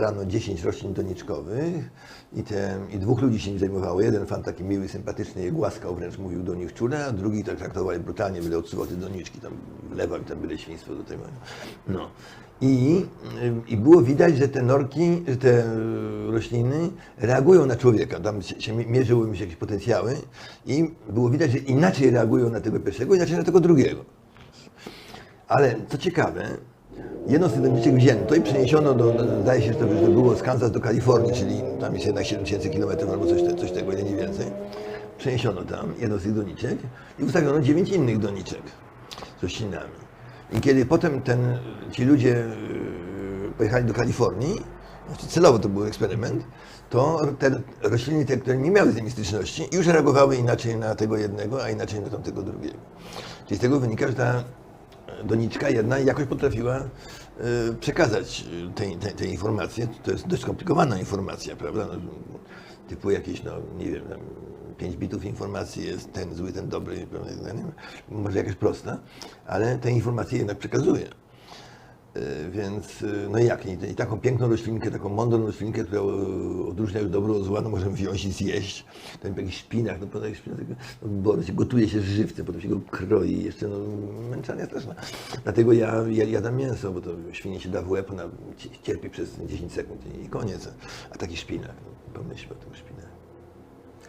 brano 10 roślin doniczkowych i, te, i dwóch ludzi się nim zajmowało. Jeden fan taki miły, sympatyczny, je głaskał, wręcz mówił do nich czule, a drugi tak traktowali brutalnie, byle odsuwał te doniczki, tam wlewał im tam byle świństwo do tego. No. I, I było widać, że te norki, że te e, rośliny reagują na człowieka. Tam się, się mierzyły mi się jakieś potencjały i było widać, że inaczej reagują na tego pierwszego, inaczej na tego drugiego. Ale co ciekawe, jedno z tych wzięto i przeniesiono do, zdaje się, że to, że to było z Kansas do Kalifornii, czyli tam jest jednak 7 tysięcy kilometrów albo coś, coś tego, nie więcej. Przeniesiono tam jedno z tych doniczek i ustawiono dziewięć innych doniczek z roślinami. I kiedy potem ten, ci ludzie yy, pojechali do Kalifornii, znaczy celowo to był eksperyment, to te rośliny, te, które nie miały z nimi styczności, już reagowały inaczej na tego jednego, a inaczej na tamtego drugiego. Czyli z tego wynika, że ta doniczka jedna jakoś potrafiła e, przekazać e, te, informacje. To jest dość skomplikowana informacja, prawda? No, typu jakieś, no nie wiem, tam 5 bitów informacji jest ten zły, ten dobry, może jakaś prosta, ale te informacje jednak przekazuje. E, Więc, e, no i jak, i, taką piękną roślinkę, taką mądrą roślinkę, która e, odróżnia już dobro od zła, no możemy wziąć i zjeść. Ten jakiś szpinak, no potem szpinak, no, bo się gotuje się żywcem, potem się go kroi, jeszcze no, męczarnia straszna. Dlatego ja, ja jadam mięso, bo to świnie się da w łeb, ona ci- cierpi przez 10 sekund i koniec. A taki szpinak, no, o tym szpinaku.